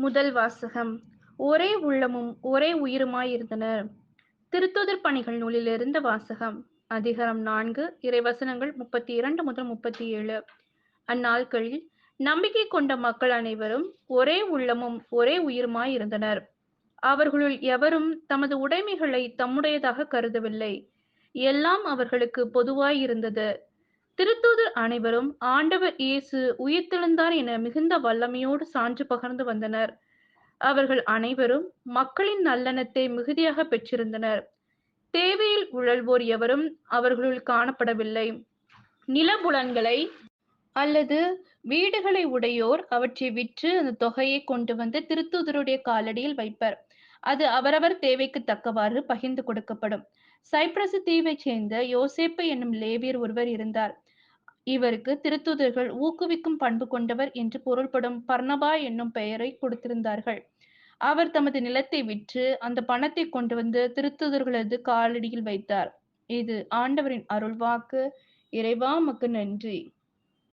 முதல் வாசகம். ஒரே உள்ளமும் ஒரே உயிருமாயிருந்தனர். திருத்துதர் பணிகள் நூலிலிருந்த வாசகம். அதிகாரம் நான்கு இறைவசனங்கள் முப்பத்தி இரண்டு முதல் முப்பத்தி ஏழு அந்நாட்களில் நம்பிக்கை கொண்ட மக்கள் அனைவரும் ஒரே உள்ளமும் ஒரே உயிருமாயிருந்தனர். அவர்களுள் எவரும் தமது உடைமைகளை தம்முடையதாக கருதவில்லை. எல்லாம் அவர்களுக்கு பொதுவாயிருந்தது. திருத்தூதர் அனைவரும் ஆண்டவர் இயேசு உயிர்த்தெழுந்தார் என மிகுந்த வல்லமையோடு சான்று பகர்ந்து வந்தனர். அவர்கள் அனைவரும் மக்களின் நல்லெண்ணத்தை மிகுதியாக பெற்றிருந்தனர். தேவையில் உழல்வோர் எவரும் அவர்களுள் காணப்படவில்லை. நிலபுலன்களை அல்லது வீடுகளை உடையோர் அவற்றை விற்று அந்த தொகையை கொண்டு வந்து திருத்தூதருடைய காலடியில் வைப்பர். அது அவரவர் தேவைக்கு தக்கவாறு பகிர்ந்து கொடுக்கப்படும். சைப்ரஸ் தீவை சேர்ந்த யோசேப்பு என்னும் லேவியர் ஒருவர் இருந்தார். இவருக்கு திருத்துதர்கள் ஊக்குவிக்கும் பண்பு கொண்டவர் என்று பொருள்படும் பர்ணபா என்னும் பெயரை கொடுத்திருந்தார்கள். அவர் தமது நிலத்தை விற்று அந்த பணத்தை கொண்டு வந்து திருத்துதர்களது காலடியில் வைத்தார். இது ஆண்டவரின் அருள்வாக்கு. இறைவா மக்கு நன்றி.